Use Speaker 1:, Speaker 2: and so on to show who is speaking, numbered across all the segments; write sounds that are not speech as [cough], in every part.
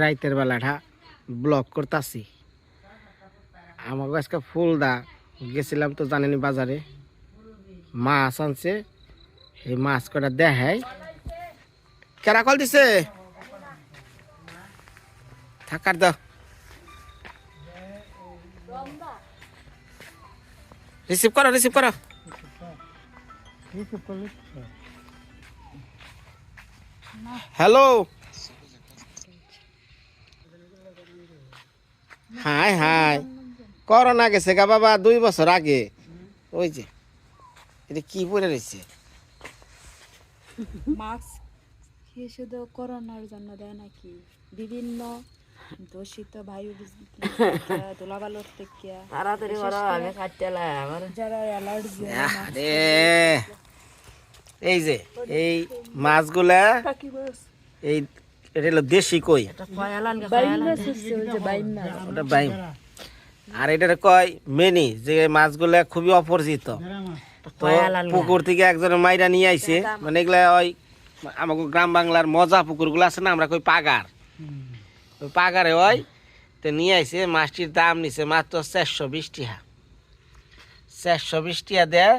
Speaker 1: রাইতের বেলাটা ব্লক করতাছি। আমাকে আজকে ফুল দা গেছিলাম তো জানেনি বাজারে। মাছ আনছে এই মাছ কটা দেখাই। কেরা কল দিছে? থাকার দাও। রিসিভ করো রিসিভ করো। হ্যালো। হাই হাই করোনা গেছে গা বাবা দুই বছর আগে। ওই যে এটা কি পরে রয়েছে?
Speaker 2: মাস্ক। কি শুধু করোনার জন্য দেয় নাকি? বিভিন্ন দূষিত বায়ু [laughs] ধুলাবালুর থেকে।
Speaker 3: তাড়াতাড়ি করো আমি কাটতে আমার।
Speaker 2: যারা অ্যালার্জি
Speaker 1: আরে এই যে এই মাছগুলা এই এটা হলো দেশি কই?
Speaker 3: ওটা
Speaker 1: ওটা বাইম। আর এটা কয়? মেনি যে মাছগুলা খুবই অপরিচিত। তো পুকুর থেকে একজনের মাইরা নিয়ে আইছে। মানে এগুলা ওই আমাকে গ্রাম বাংলার মজা পুকুরগুলো আছে না আমরা কই পাগার। ওই পাগারে ওই তো নিয়ে আইছে মাছটির দাম নিছে মাত্র চারশো বিশ টিহা। চারশো বিশ টিহা দেয়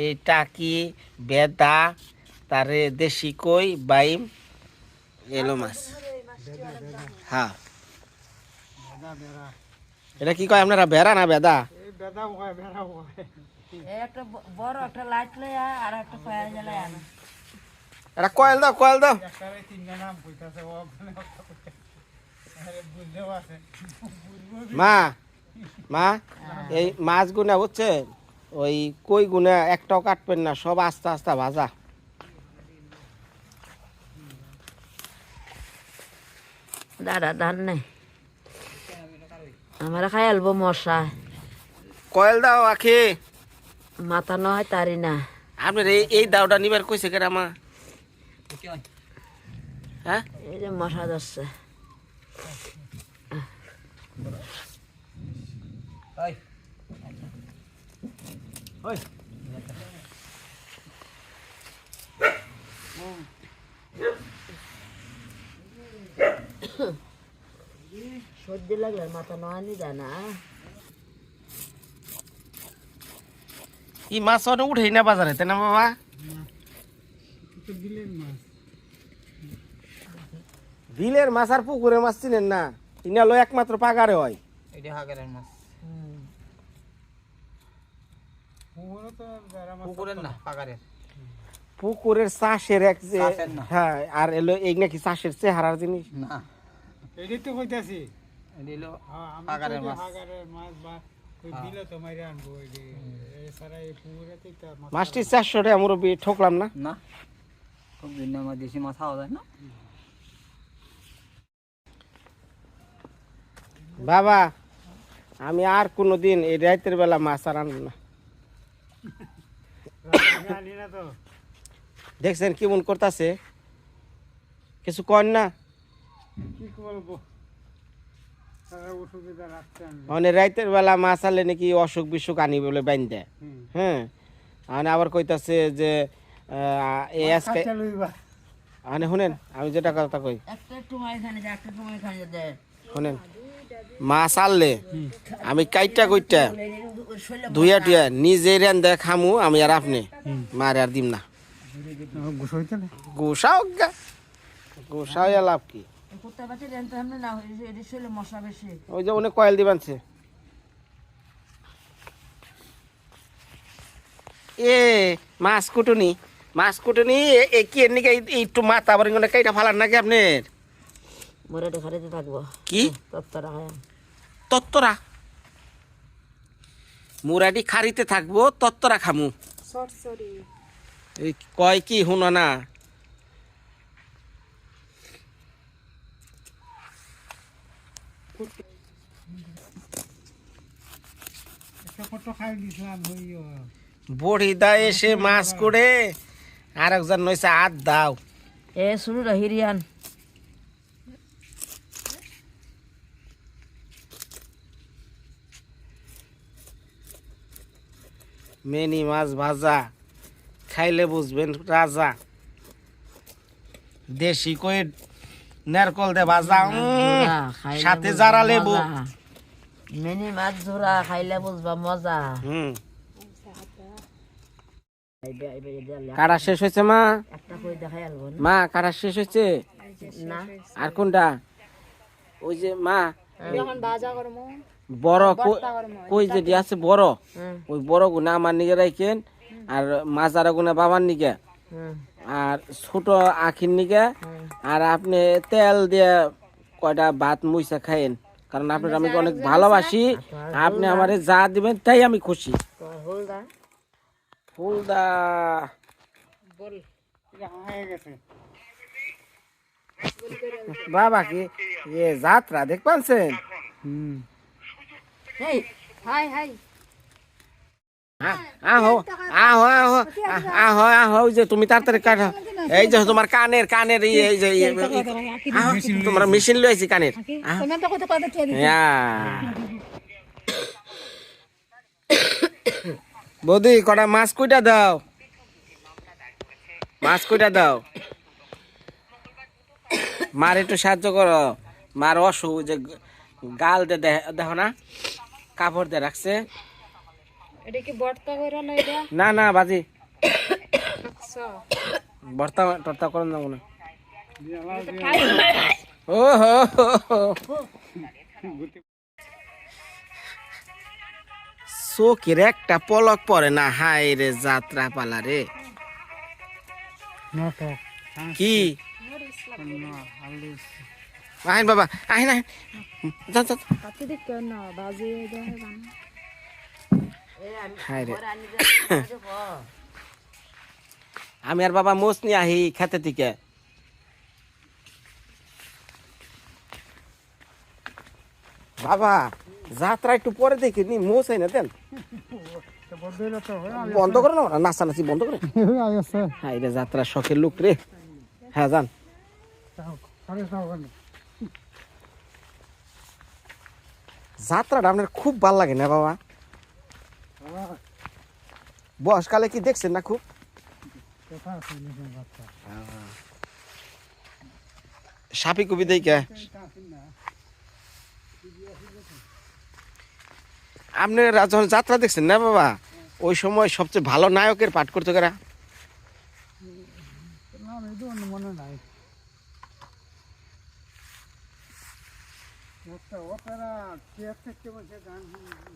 Speaker 1: এই টাকি বেদা তারে দেশি কই বাইম। এলো মাছ হ্যাঁ। এটা কি কয় আপনারা বেড়া না বেদা? এটা কয়েল দাও কয়েল দাও। মা মা এই মাছ গুনা বুঝছেন? ওই কই গুনা একটাও কাটবেন না সব আস্তে আস্তে ভাজা।
Speaker 3: দাদা ধান নাই আমার খাই আলবো মশা।
Speaker 1: কয়েল দাও আখি।
Speaker 3: মাথা নয় তারি না।
Speaker 1: আপনার এই এই দাওটা নিবার কইছে কেন মা হ্যাঁ?
Speaker 3: এই যে মশা যাচ্ছে সর্দি লাগলে মাথা নয় নি যায় না
Speaker 1: মাছ অনেক উঠেই না বাজারে তাই না বাবা? বিলের মাছ আর পুকুরের মাছ চিনেন না। ইনা লো একমাত্র পাগারে হয়। পুকুরের চাষের এক যে হ্যাঁ আর এলো এই নাকি চাষের চেহারার জিনিস।
Speaker 4: এটাই তো কইতাছি। পাগারের মাছ। পাগারের মাছ বা একটা মাছ
Speaker 1: মাছটি চারশো টাকা মুরব্বী ঠকলাম না?
Speaker 5: না। খুব ভিন্ন আমার দেশি মাছ খাওয়া যায় না?
Speaker 1: বাবা আমি আর কোনো দিন এই রাতের বেলা মাছ আর আনব না।
Speaker 4: না তো।
Speaker 1: দেখছেন কেমন করতেছে? কিছু কর না? মানে রাতের বেলা মাছ আনলে নাকি অসুখ বিসুখ আনি বলে বাইন দেয় হ্যাঁ? মানে আবার কইতাছে যে মানে শুনেন আমি যেটা কথা কই। শুনেন মাছ আনলে আমি কাইটা কইটা ধুইয়া টুইয়া নিজে রেন দেয় খামু আমি আর আপনি। মারে আর দিম না। গোসাও গোসাও লাভ কি? ওই যে অনেক কয়েল দিবানছে এ মাছ কুটুনি মাছ কুটুনি এ- এ কি এর নিকে এই- এই একটু মাথা আবার কাইটা ফালান নাকি আপনার?
Speaker 3: মরে খারিতে থাকব।
Speaker 1: কি?
Speaker 3: তত্তরা খায়
Speaker 1: তত্তরা? মুরাডি খারিতে থাকব তত্তরা খামু।
Speaker 2: সরসরি।
Speaker 1: এই কয় কি শুনো না।
Speaker 4: একটা কত খাই দিছিলাম হইও
Speaker 1: বড়ি দা এসে মাছ করে আর একজন নইছে আট দাও।
Speaker 3: এ শুরু হিরিয়ান।
Speaker 1: মেনি মাছ ভাজা। খাইলে বুঝবেন রাজা। দেশি কয়ে নারকল দে ভাজা সাথে যারা লেবু।
Speaker 3: মিনি মাছ ধরা খাইলে বুঝবা মজা।
Speaker 1: হুম।
Speaker 3: আইবে আইবে
Speaker 1: কাটা শেষ হয়েছে মা?
Speaker 3: একটা কই দেখাই আলবো
Speaker 1: মা কারা শেষ হয়েছে?
Speaker 3: না।
Speaker 1: আর কোনটা? ওই যে মা
Speaker 2: যখন বাজা করব
Speaker 1: বড় কই- যেটি আছে বড়?
Speaker 3: হুম
Speaker 1: ওই বড় গুনা আমার নিকে রাখেন আর মাজারা গুনা বাবার নিকে।
Speaker 3: হুম।
Speaker 1: আর ছোট আখির নিকে। আর আপনি তেল দিয়ে কয়টা ভাত মুইসা খাইন কারণ আপনার আমি অনেক ভালোবাসি। আপনি আমারে যা দিবেন তাই আমি খুশি। ফুলদা বাবা কি এ যাত্রা দেখ পাচ্ছেন
Speaker 3: এই
Speaker 2: হাই হাই।
Speaker 1: যে তুমি এই যে। বৌদি, কটা মাছ কইটা দাও? মাছ কইটা দাও? মার একটু সাহায্য করো। মার অসুখ যে গাল দে- দেখো না, কাপড় দিয়ে রাখছে।
Speaker 2: এটা কি বর্তা করে না এটা
Speaker 1: না না বাজি। ভর্তা টর্তা করেন না ও হো। চোখের একটা পলক পড়ে না? হাই রে যাত্রা পালা রে। কি? আহিন বাবা আহিন আহিন যান যান
Speaker 2: কাটি দিক কেন না বাজে দেখে গান
Speaker 1: রে। [coughs] আমি আর বাবা মোষ নিয়ে আহি খেতে থেকে বাবা, যাত্রা একটু পরে দেখি নি, মোষ না দেন।
Speaker 4: বন্ধ
Speaker 1: করে না, নাচানাচি বন্ধ করে? হাই রে, যাত্রা শখের লোক রে। হ্যাঁ যান। যাত্রাটা আপনার খুব ভালো লাগে না বাবা? বয়সকালে কি দেখছেন না খুব সাপি কবি দেখে। আপনি যখন যাত্রা দেখছেন না বাবা? ওই সময় সবচেয়ে ভালো নায়কের পাঠ করতে
Speaker 4: গান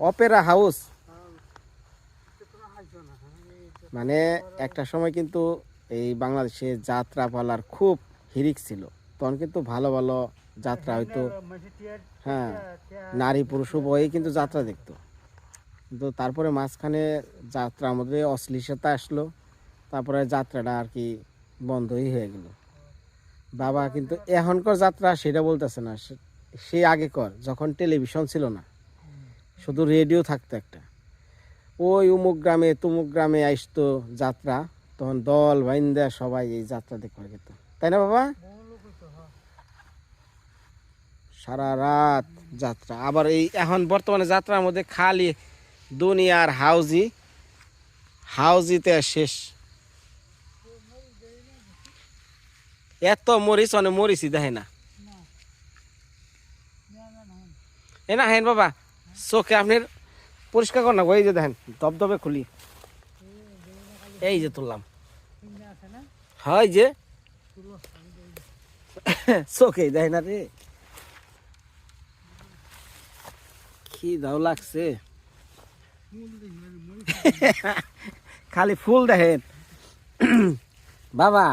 Speaker 1: অপেরা হাউস
Speaker 4: শোনা হাইছো না
Speaker 1: মানে একটা সময় কিন্তু এই বাংলাদেশে যাত্রা পালার খুব হিরিক ছিল। তখন কিন্তু ভালো ভালো যাত্রা হয়তো হ্যাঁ নারী পুরুষ উভয়ই কিন্তু যাত্রা দেখতো। কিন্তু তারপরে মাঝখানে যাত্রার মধ্যে অশ্লীলতা আসলো। তারপরে যাত্রাটা আর কি বন্ধই হয়ে গেল। বাবা কিন্তু এখনকার যাত্রা সেটা বলতেছে না, সে আগে কর যখন টেলিভিশন ছিল না। শুধু রেডিও থাকতো একটা। ওই উমুক গ্রামে তুমুক গ্রামে আসতো যাত্রা তখন দল বাইন্দা সবাই এই যাত্রা দেখতে যেত তাই না বাবা? সারা রাত যাত্রা। আবার এই এখন বর্তমানে যাত্রার মধ্যে খালি দুনিয়ার হাউজি হাউজিতে শেষ। এত মরিচ অনেক মরিচই দেখে না। এ না হেন বাবা চোখে আপনার পরিষ্কার কর না এই যে দেখেন দবদবে খুলি। এই যে তুললাম। হয় যে। চোখে দেয় না রে। কি দাও লাগছে। খালি ফুল দেখেন। বাবা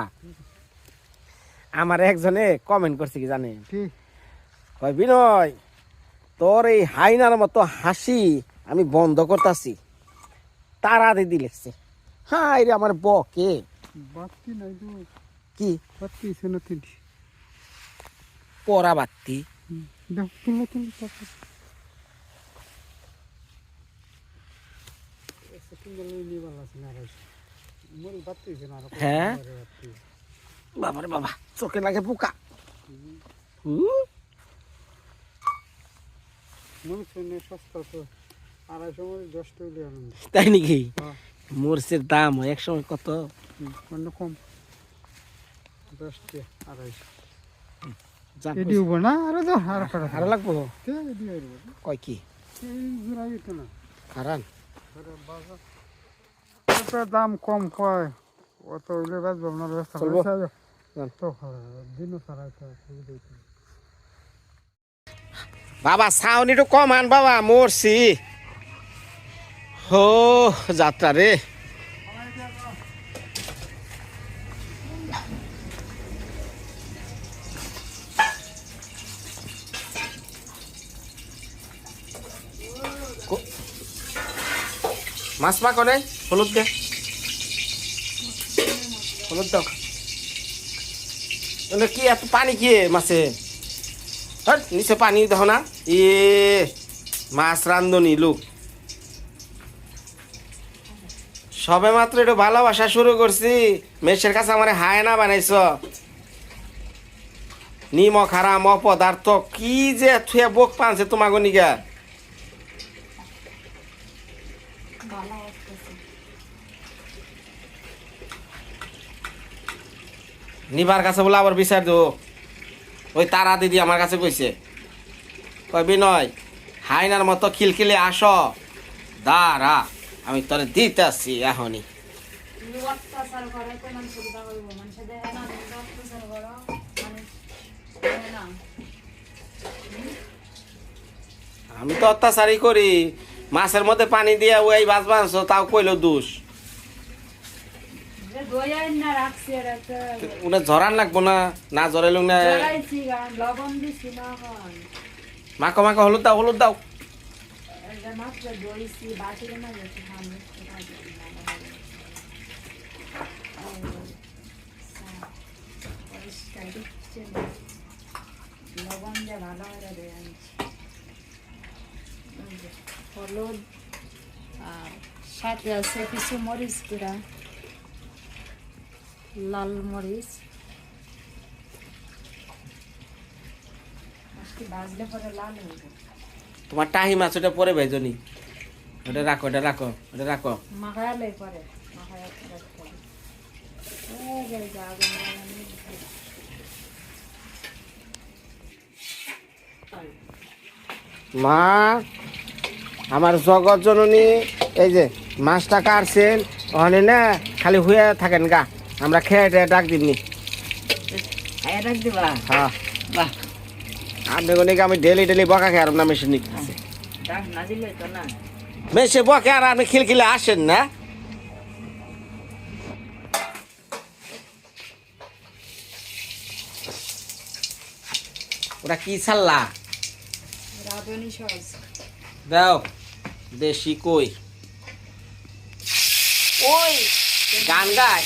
Speaker 1: আমার একজনে কমেন্ট করছে কি জানেন? কয় বিনয় তোর এই হাইনার মতো হাসি আমি বন্ধ করতেছি। তারা দিদি লিখছে। হ্যাঁ রে আমার বকে।
Speaker 4: বাতি নাই তো।
Speaker 1: কি?
Speaker 4: বাতি আছে তিনটি
Speaker 1: পরা
Speaker 4: বাতি
Speaker 1: হ্যাঁ? বাবারে বাবা চোখে লাগে পোকা। হুম,
Speaker 4: মনে শুনে সস্তা তো। আড়াইশো মনে
Speaker 1: তাই নাকি?
Speaker 4: হ্যাঁ।
Speaker 1: মরিচের দাম এক সময় কত?
Speaker 4: অন্য কম। দশটা আড়াইশো। এডি হব না আরও তো আর কটা
Speaker 1: আরও লাগবো?
Speaker 4: এডি হইব
Speaker 1: কয় কি?
Speaker 4: এই না।
Speaker 1: কারণ
Speaker 4: দাম কম কয়? অত হইলে বাঁচবো আপনার ব্যবস্থা করে তো দিনও সারা
Speaker 1: বাবা সাউন্ড একটু কম আন বাবা মরছি। হো যাত্রা রে। মাছ মা করে হলুদ দে। হলুদ দাও। কি এত পানি কি মাছে? নিচে পানি দেখো না। এ, মাছ রান্ধনি, লোক। সবে মাত্র একটু ভালোবাসা শুরু করছি। মেসের কাছে আমার হায় না বানাইছ নিমক হারাম অপদার্থ কি যে থুয়ে বোক পানছে তোমাকে নিগা। নিবার কাছে বলে আবার বিচার দেবো। ওই তারা দিদি আমার কাছে কইছে। কয়, বিনয় হাইনার মতো খিলখিলে আস। দাঁড়া। আমি তোরে দিতেছি এখনই।
Speaker 2: তুমি অত্যাচার করে তো মানুষ সুবিধা করব মানুষের দেখে না তুমি তো অত্যাচার করো মানুষ দেখে না
Speaker 1: আমি তো অত্যাচারই করি। মাছের মধ্যে পানি দিয়ে ওই বাস বাঁধছ তাও কইলো দোষ।
Speaker 2: আর
Speaker 1: ঝরান লাগবো না না ঝরাইলুম না মাখো মাখো হলুদ দাও হলুদ দাও
Speaker 2: এটা মাত্র দইছি বাটিতে না যাচ্ছে খামি পরিষ্কার দিচ্ছে না। যে হলুদ আর সাথে আছে কিছু মরিচ গুঁড়া লাল মরিচ ভাজলে পরে লাল হয়ে
Speaker 1: তোমার টাহি মাছ, ওটা পরে ভেজনি ওটা রাখো ওটা রাখো ওটা রাখো।
Speaker 2: মাখালে পরে মাখায় রাখতে হবে এই যে যা আগুন লাগানো।
Speaker 1: মা আমার জগৎ জননী এই যে মাছটা কাটছেন ওখানে না খালি হয়ে থাকেন গা। আমরা খেয়ে টেয়ে ডাক দিবনি হ্যাঁ। আপনি কোনে আমি ডেলি ডেলি বকা খেয়ে আর না মেশিন
Speaker 3: না
Speaker 1: মেশে বকে আর আপনি খিলখিলে আসেন না। ওটা কি ছাল্লা
Speaker 2: রাঁধুনি সস।
Speaker 1: দাও দেশি কই? ওই গান গায়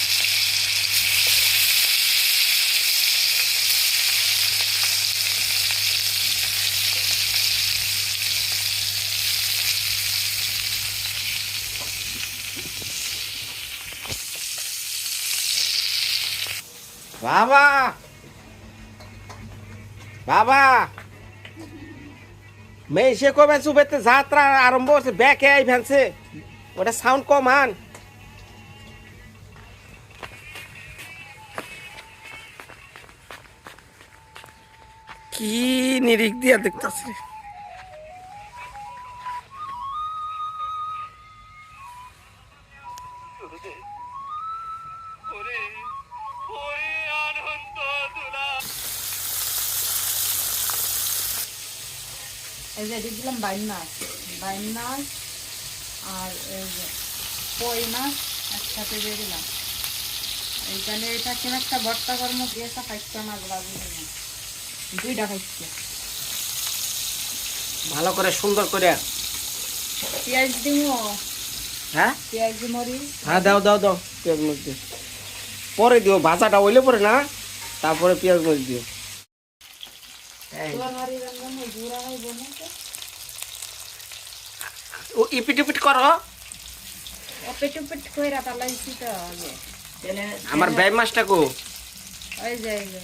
Speaker 1: বাবা! বাবা! মেসে কবে সুবেতে যাত্রা আরম্ভ হচ্ছে ব্যাকে আই ফেলছে ওটা সাউন্ড কম আন কি নিরিখ দিয়া দেখতেছে।
Speaker 2: এই যে দিলাম বাইন মাছ বাইন মাছ আর এই যে কই মাছ একসাথে দিয়ে দিলাম। এইখানে এটা কেন একটা ভর্তা কর্ম দিয়েছে খাইতে মাছ বাজু দুইটা খাইছে।
Speaker 1: ভালো করে সুন্দর করে।
Speaker 2: পেঁয়াজ দিব
Speaker 1: হ্যাঁ?
Speaker 2: পেঁয়াজ মরি
Speaker 1: হ্যাঁ দাও দাও দাও পেঁয়াজ মরিচ দিও। পরে দিও ভাজাটা হইলে পরে না তারপরে পেঁয়াজ মরিচ দিও।
Speaker 2: রান্না গুড়া হয় বনে
Speaker 1: ও ইপিট ইপিট করো।
Speaker 2: পেট পেট কইরা পালাইছি তো আগে।
Speaker 1: আমার মাছটা কো।
Speaker 2: ওই যে এই যে,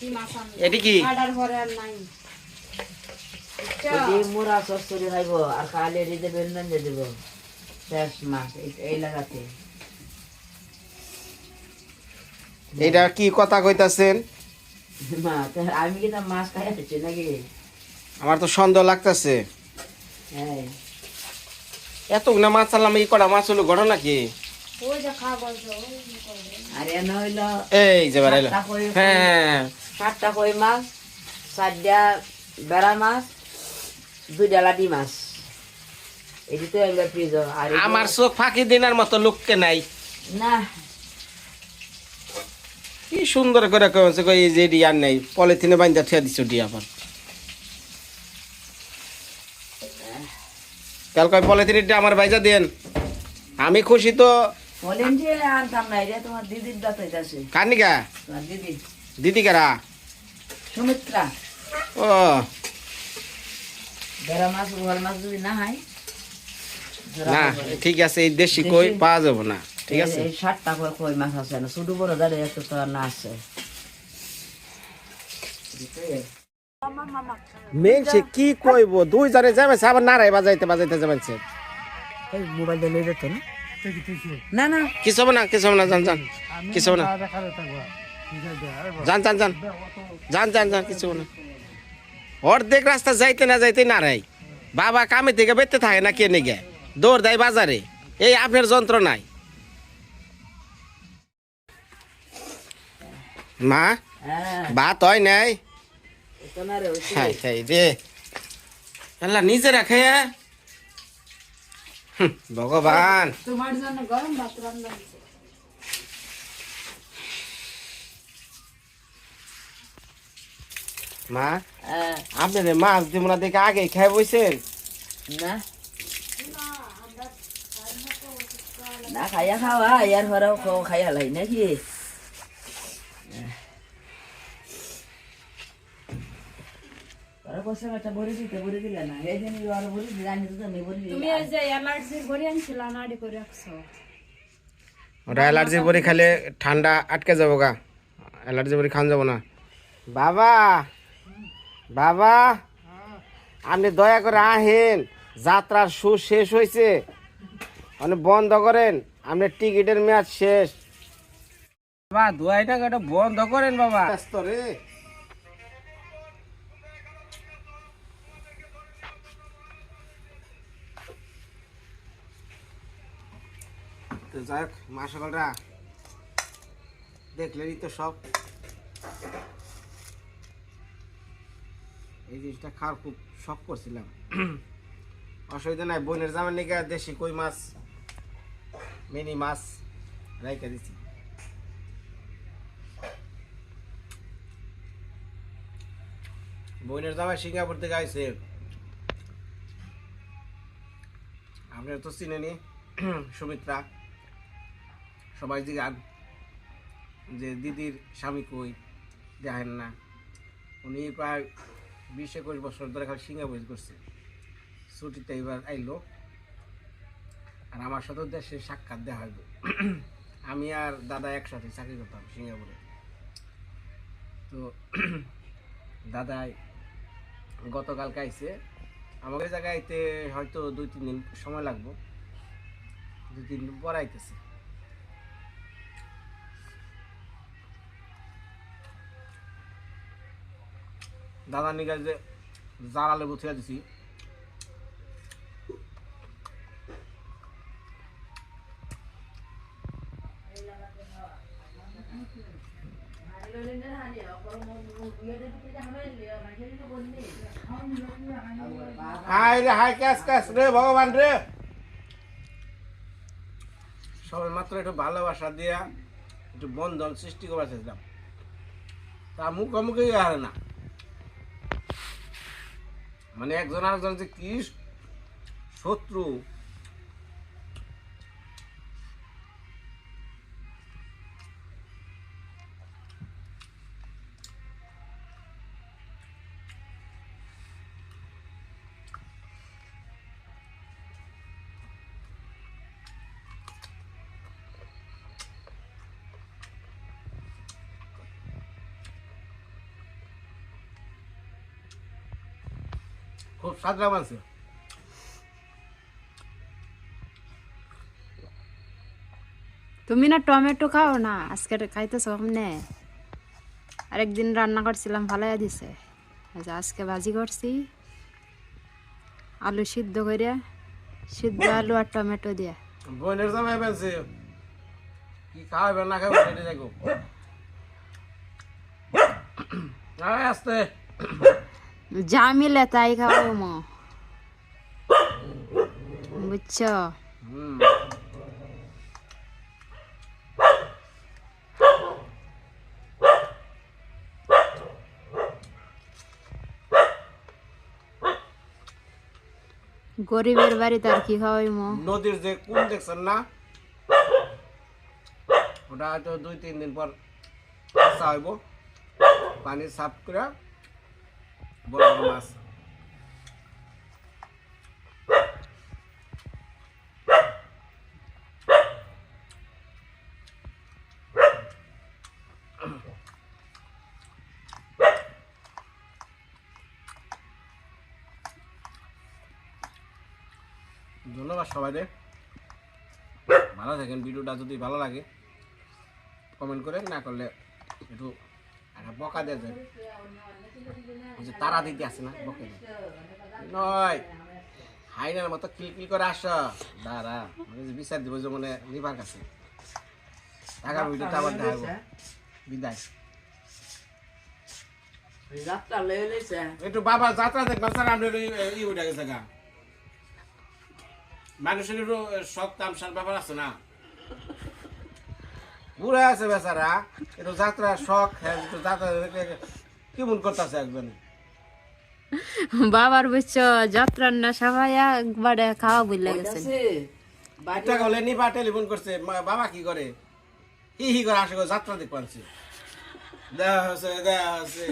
Speaker 2: কি মাছ আনলি?
Speaker 1: এটি কি?
Speaker 2: আর নাই।
Speaker 3: যদি মুরা সস্তরি খাইব আর কালে দিতে দিয়ে দিব। শেষ মাছ এই- এই লাগাতে।
Speaker 1: এটা কি কথা কইতাছেন?
Speaker 3: নাকি?
Speaker 1: আমার তো সন্দেহ লাগতেছে।
Speaker 3: হ্যাঁ
Speaker 1: এতগুলা মাছ আনলাম এই কটা মাছ হলো ঘটনা কি?
Speaker 2: ওই যে খা বলছো
Speaker 3: আর এনে হইল
Speaker 1: এই যে বাড়াইলো। হ্যাঁ।
Speaker 3: সাতটা কই মাছ চারটা বেড়া মাছ দুইটা লাটি মাছ। তো ফ্রিজ। আর
Speaker 1: আমার চোখ ফাঁকি দিনের মতো লোককে নাই।
Speaker 3: না
Speaker 1: কি সুন্দর করে কই এই যে এডি আর নাই পলিথিনে বাইন্দা ঠিয়া দিছো ডি আবার। কাল কয় পলিথিনটা আমার বাইজা দেন। আমি খুশি তো। কানিকা
Speaker 3: দিদি।
Speaker 1: কারা?
Speaker 3: সুমিত্রা।
Speaker 1: ও।
Speaker 3: না
Speaker 1: ঠিক আছে এই দেশি কই পাওয়া যাব না। ঠিক আছে?
Speaker 3: এই ষাটটা করে কই মাছ আছে না? ছোট বড় দাঁড়িয়ে একটু তো না আছে।
Speaker 1: মেন কি কইব? দুই জনে যাবে আবার নারাই বাজাইতে বাজাইতে যাবেন সে।
Speaker 3: এই মোবাইল দিয়ে যেত না? না না।
Speaker 1: কিছু না কিছু না যান যান কিছু না? যান যান যান যান যান যান কিছু না? অর্ধেক রাস্তা যাইতে না যাইতে নারাই বাবা কামে থেকে বেতে থাকে না কে নিগে? দৌড় দেয় বাজারে। এই আপনার যন্ত্র নাই। মা
Speaker 3: হ্যাঁ
Speaker 1: ভাত হয় নাই
Speaker 3: তো না রে ওইটি।
Speaker 1: খাই খাই রে আল্লাহ নিজে রাখে হুঁ, ভগবান
Speaker 2: তোমার জন্য গরম ভাত রান্না হয়েছে।
Speaker 1: মা
Speaker 3: হ্যাঁ,
Speaker 1: আপনার মাছ দিব না দেখে আগে খাই বইছেন
Speaker 3: না না খাইয়া খাওয়া ইয়ার ঘরেও খাও খাইয়া লাই নাকি ওরা কষ্ট একটা ভরে দিতে ভরে দিলে না। এই জন্য ওরা ভরে দিলে জানি তো তুমি ভরে দিলে।
Speaker 2: তুমি এই যে অ্যালার্জির ঘরে আনছিল নাড়ি করে রাখছো।
Speaker 1: ওটা অ্যালার্জি ঠান্ডা আটকে যাব গা। অ্যালার্জি খান যাব না। বাবা বাবা আপনি দয়া করে আহেন যাত্রার শু শেষ হয়েছে আপনি বন্ধ করেন আপনার টিকিটের মেয়াদ শেষ। বাবা টাকাটা বন্ধ করেন বাবা। ব্যস্ত রে। তো যাই হোক দেখলেনই তো সব। এই জিনিসটা খাওয়ার খুব শখ করছিলাম। অসুবিধা নাই, বোনের জামার নিকে দেশি কই মাছ, মিনি মাছ রাইকা দিছি। বোনের জামাই সিঙ্গাপুর থেকে আইছে। আপনার তো চিনেনি, [clears throat] সুমিত্রা। সবাই জিগান যে দিদির স্বামী কই, দেখেন না। উনি প্রায় বিশ একুশ বছর ধরে খালি সিঙ্গাপুর করছে। ছুটিতে এবার আইলো। আর আমার সাথে দেশে সাক্ষাৎ দেখা হইব। [clears throat] আমি আর দাদা একসাথে চাকরি করতাম সিঙ্গাপুরে। তো [clears throat] দাদাই গতকালকে আইসে আমাকে জায়গায় আইতে হয়তো দুই, তিন দিন সময় লাগবো। দুই, তিন দিন পর আইতেছে। দাদা নিগাজে যে জালালে গুছিয়ে দিছি। ভগবান রে। সবাই মাত্র একটু ভালোবাসা দিয়া একটু বন্ধন সৃষ্টি করার চেষ্টাম তা মুখোমুখি হারে না। মানে একজন আরেকজন যে কি শত্রু সাদরা মানছে
Speaker 2: তুমি না টমেটো খাও না আজকে খাইতেছ কেমনে? আরেকদিন রান্না করছিলাম ভালাই দিছে। আজকে ভাজি করছি আলু সিদ্ধ করে সিদ্ধ আলু আর টমেটো দিয়ে।
Speaker 1: বোনের জামাই পেয়েছে কি খাওয়াবে না খাবে সেটা দেখো। আরে আসতে।
Speaker 2: যা মিলে তাই খাব মো বুঝছ
Speaker 1: হুম
Speaker 2: গরিবের বাড়িতে আর কি খাওয়াই মো
Speaker 1: নদীর যে কুল দেখছেন না ওটা হয়তো দুই তিন দিন পর আসা হইব পানি সাফ করে বড় বড় মাছ ধন্যবাদ সবাই ভালো থাকেন, ভিডিওটা যদি ভালো লাগে কমেন্ট করে, না করলে একটু একটা বকা ওই যে তারা দিতে আসে না বকে। নয়। হাইনার মতো কিলকিল করে আস। দাঁড়া বিচার দিব যে মানে নিবার কাছে। আগামী ভিডিওটা আবার দেখাবো। বিদায়। একটু বাবা যাত্রা দেখবেন স্যার আপনার ই উঠে গেছে গা। মানুষের একটু সব তামসার ব্যাপার আছে না? বুড়া আছে বেচারা। একটু যাত্রা শখ হ্যাঁ একটু যাত্রা কেমন করতেছে একজন?
Speaker 2: বাবার বুঝছ যাত্রার না সবাই একবারে খাওয়া বুঝলে গেছে।
Speaker 3: আছে বাড়ি
Speaker 1: একটা হলে টেলিফোন করছে মা- বাবা কি করে? হি হি করে আসে যাত্রা দেখ পাচ্ছি দেয়া হচ্ছে দেয়া হচ্ছে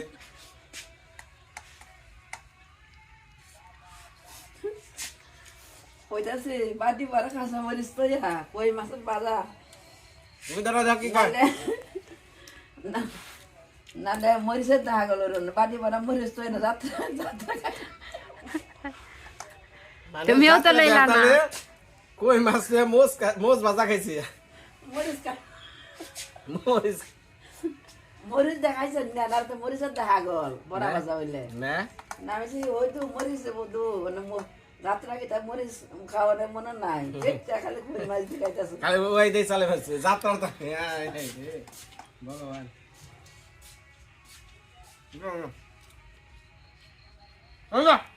Speaker 3: কইতাছে বাড়ি বড় কাঁচা মরিচ তো ইয়া কই মাছের বাজা
Speaker 1: তুমি ধরো কি কয়
Speaker 3: না। না দে মরিচের দেখা গেল বাড়ি বড় মরিচ তো না যাত্রা যাত্রা
Speaker 1: মানে
Speaker 2: তুমিও তো লইলা না।
Speaker 1: কই মাছ দিয়ে মোজ মোজ ভাজা খাইছি?
Speaker 3: মরিচ
Speaker 1: মোজ
Speaker 3: মরিচ দেখাইছে না আর তো মরিচের দেখা গল বড় বাজা হইলে।
Speaker 1: না।
Speaker 3: না বেশি হয়তো মরিচ বধু মানে ম- যাত্রা কি তার মরিচ খাওয়ার মনে নাই। খালি কই মাছ দিকাইতেছে
Speaker 1: খালি ওই দিয়ে চালে যাত্রা তো হ্যাঁ, এই, এই, ভগবান না, না। এই যা।